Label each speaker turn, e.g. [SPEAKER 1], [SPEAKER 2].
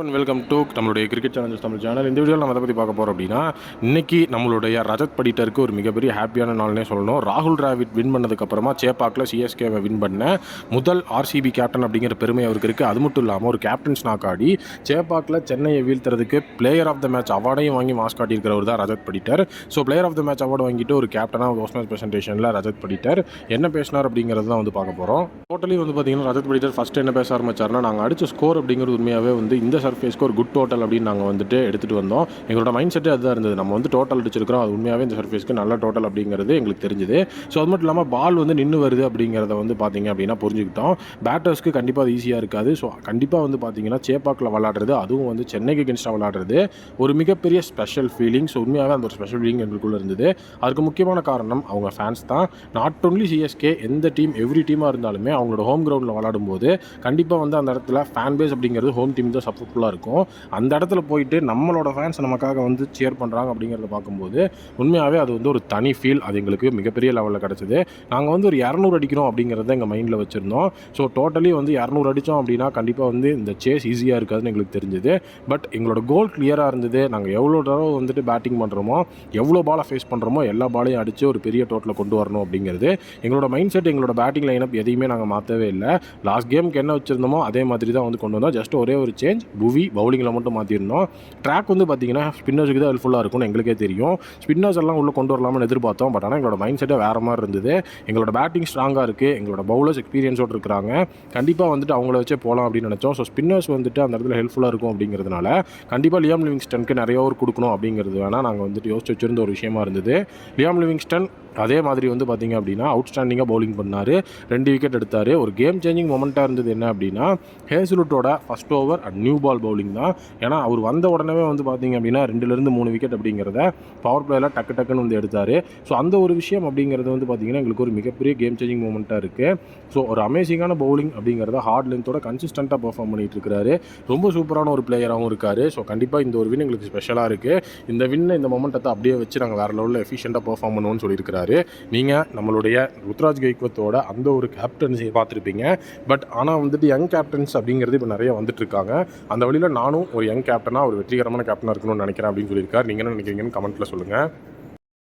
[SPEAKER 1] One welcome to நம்மளுடைய cricket channels Tamil channel இந்த வீடியோவில் நம்ம அதை பற்றி பார்க்க போகிறோம் அப்படின்னா இன்னைக்கு நம்மளுடைய ரஜத் படிட்டருக்கு ஒரு மிகப்பெரிய ஹாப்பியான நாள்னே சொல்லணும். ராகுல் டிராவிட் வின் பண்ணதுக்கப்புறமா சேப்பாக்கில் சிஎஸ்கேவை வின் பண்ண முதல் ஆர்சிபி கேப்டன் அப்படிங்கிற பெருமை அவருக்கு இருக்குது அது மட்டும் இல்லாமல் ஒரு கேப்டன்ஸ் நாக்காடி சேப்பாக்கில் சென்னையை வீழ்த்துறதுக்கு பிளேயர் ஆஃப் த மேட்ச் அவார்டையும் வாங்கி மாஸ் காட்டியிருக்கிறவர் தான் Rajat Patidar. So player of the match award வாங்கிட்டு ஒரு கேப்டனாக போஸ்ட் ப்ரெசன்டேஷனில் ரஜத் படிட்டர். என்ன பேசினார் அப்படிங்கிறது தான் வந்து பார்க்க போகிறோம் டோட்டலி வந்து பார்த்தீங்கன்னா ரஜத் படிட்டர் ஃபஸ்ட்டு என்ன பேச ஆரம்பிச்சார்னா நாங்கள் அடித்த ஸ்கோர் அப்படிங்கிறது உண்மையாகவே வந்து இந்த சர்ஃபேஸ்க்கு ஒரு குட் டோட்டல் அப்படின்னு நாங்கள் வந்துட்டு எடுத்துகிட்டு வந்தோம். எங்களோட மைண்ட் செட்டே அதுதான் இருந்தது. நம்ம வந்து டோட்டல் அடிச்சிருக்கிறோம். அது உண்மையாகவே இந்த சர்ஃபேஸ்க்கு நல்ல டோட்டல் அப்படிங்கிறது எங்களுக்கு தெரிஞ்சுது. ஸோ அது மட்டும் இல்லாமல் பால் வந்து நின்று வருது அப்படிங்கிறத வந்து பார்த்தீங்க அப்படின்னா புரிஞ்சுக்கிட்டோம். பேட்டர்ஸ்க்கு கண்டிப்பாக அது ஈஸியாக இருக்காது. ஸோ கண்டிப்பாக வந்து பார்த்தீங்கன்னா சேப்பாக்கில் விளாடுறது அதுவும் வந்து சென்னைக்கு கென்ஸ்டாக விளாடுறது ஒரு மிகப்பெரிய ஸ்பெஷல் ஃபீலிங் ஸோ உண்மையாகவே அந்த ஒரு ஸ்பெஷல் ஃபீலிங் எங்களுக்குள்ளே இருந்தது. அதுக்கு முக்கியமான காரணம் அவங்க ஃபேன்ஸ் தான். நாட் ஒன்லி சிஎஸ்கே எந்த டீம் எவ்ரி டீமாக இருந்தாலுமே அவங்களோட ஹோம் கிரவுண்டில் விளாடும்போது கண்டிப்பாக வந்து அந்த இடத்துல ஃபேன் பேஸ் அப்படிங்கிறது ஹோம் டீம் தான் சப்போர்ட் ஹெல்ப்ஃபுல்லாக இருக்கும். அந்த இடத்துல போயிட்டு நம்மளோட ஃபேன்ஸ் நமக்காக வந்து சேர் பண்ணுறாங்க அப்படிங்கிறத பார்க்கும்போது உண்மையாகவே அது வந்து ஒரு தனி ஃபீல் அது எங்களுக்கு மிகப்பெரிய லெவலில் கிடச்சிது. நாங்கள் வந்து ஒரு இரநூறு அடிக்கிறோம் அப்படிங்கிறத எங்கள் மைண்டில் வச்சுருந்தோம். ஸோ டோட்டலி வந்து இரநூறு அடித்தோம் அப்படின்னா கண்டிப்பாக வந்து இந்த சேஸ் ஈஸியாக இருக்காதுன்னு எங்களுக்கு தெரிஞ்சுது. பட் எங்களோட கோல் கிளியராக இருந்தது. நாங்கள் எவ்வளோ தடவை வந்துட்டு பேட்டிங் பண்ணுறோமோ எவ்வளோ பாலை ஃபேஸ் பண்ணுறோமோ எல்லா பாலையும் அடித்து ஒரு பெரிய டோட்டலை கொண்டு வரணும் அப்படிங்கிறது எங்களோட மைண்ட் செட் எங்களோட பேட்டிங் லைனப் எதையுமே நாங்கள் மாற்றவே இல்லை. லாஸ்ட் கேமுக்கு என்ன வச்சுருந்தோமோ அதே மாதிரி தான் வந்து கொண்டு வந்தோம். ஜஸ்ட் ஒரே ஒரு சேஞ்ச் புவி பவுலிங்கில் மட்டும் மாற்றிருந்தோம் ட்ராக் வந்து பார்த்தீங்கன்னா ஸ்பின்னர்ஸுக்கு தான் ஹெல்ப்ஃபுல்லாக இருக்கும்னு எங்களுக்கே தெரியும். ஸ்பின்னர்ஸ் எல்லாம் உள்ளே கொண்டு வரலாம்னு எதிர்பார்த்தோம். பட் ஆனால் எங்களோட மைண்ட் செட்டே வேறு மாதிரி இருந்தது. எங்களோட பேட்டிங் ஸ்ட்ராங்காக இருக்குது எங்களோட பவுலர்ஸ் எக்ஸ்பீரியன்ஸோடு இருக்கிறாங்க. கண்டிப்பாக வந்துட்டு அவங்கள வச்சே போகலாம் அப்படின்னு நினச்சோம். ஸோ ஸ்பின்னர்ஸ் வந்துட்டு அந்த இடத்துல ஹெல்ப்ஃபுல்லாக இருக்கும் அப்படிங்கிறதுனால கண்டிப்பாக லியாம் லிவிங்ஸ்டனுக்கு நிறைய ஓவர் கொடுக்கணும் அப்படிங்கிறது வேணால் நாங்கள் வந்துட்டு யோசிச்சு வச்சிருந்த ஒரு விஷயமா இருந்தது. லியாம் லிவிங்ஸ்டன் அதே மாதிரி வந்து பார்த்தீங்க அப்படின்னா அவுட்ஸ்டாண்டிங்காக பவுலிங் பண்ணார். ரெண்டு விக்கெட் எடுத்தார். ஒரு கேம் சேஞ்சிங் மொமெண்ட்டாக இருந்தது என்ன அப்படின்னா ஹேசுலுட்டோட first over and new ball bowling தான். ஏன்னா அவர் வந்த உடனே வந்து பார்த்தீங்க அப்படின்னா ரெண்டுலேருந்து மூணு விக்கெட் அப்படிங்கிறத பவர் பிளேயில் டக்கு டக்குன்னு வந்து எடுத்தார். ஸோ அந்த ஒரு விஷயம் அப்படிங்கிறது வந்து பார்த்தீங்கன்னா எங்களுக்கு ஒரு மிகப்பெரிய கேம் சேஞ்சிங் மூமெண்ட்டாக இருக்குது ஸோ ஒரு அமேசிங்கான பவுலிங் அப்படிங்கிறத ஹார்ட் லென்த்தோட கன்சிஸ்டண்ட்டாக பர்ஃபார்ம் பண்ணிட்டு இருக்காரு. ரொம்ப சூப்பரான ஒரு பிளேயராகவும் இருக்கார். ஸோ கண்டிப்பாக இந்த ஒரு வின் எங்களுக்கு ஸ்பெஷலாக இருக்குது இந்த வின்னை இந்த மொமெண்ட்டத்தை அப்படியே வச்சு நாங்கள் வேறு லெவலில் எஃபிஷியண்ட்டாக பர்ஃபார்ம் பண்ணுவோம்னு சொல்லியிருக்காரு. நீங்கள் நம்மளுடைய ருத்ராஜ் கைக்வத்தோட அந்த ஒரு கேப்டன்சி பார்த்துருப்பீங்க. பட் ஆனால் வந்துட்டு யங் கேப்டன்ஸ் அப்படிங்கிறது இப்போ நிறைய வந்துட்டு இருக்காங்க அந்த வழியில் நானும் ஒரு யங் கேப்டனாக ஒரு வெற்றிகரமான கேப்டனாக இருக்கணும்னு நினைக்கிறேன் அப்படின்னு சொல்லியிருக்காரு. நீங்கள் என்ன நினைக்கிறீங்கன்னு கமெண்ட்டில் சொல்லுங்கள்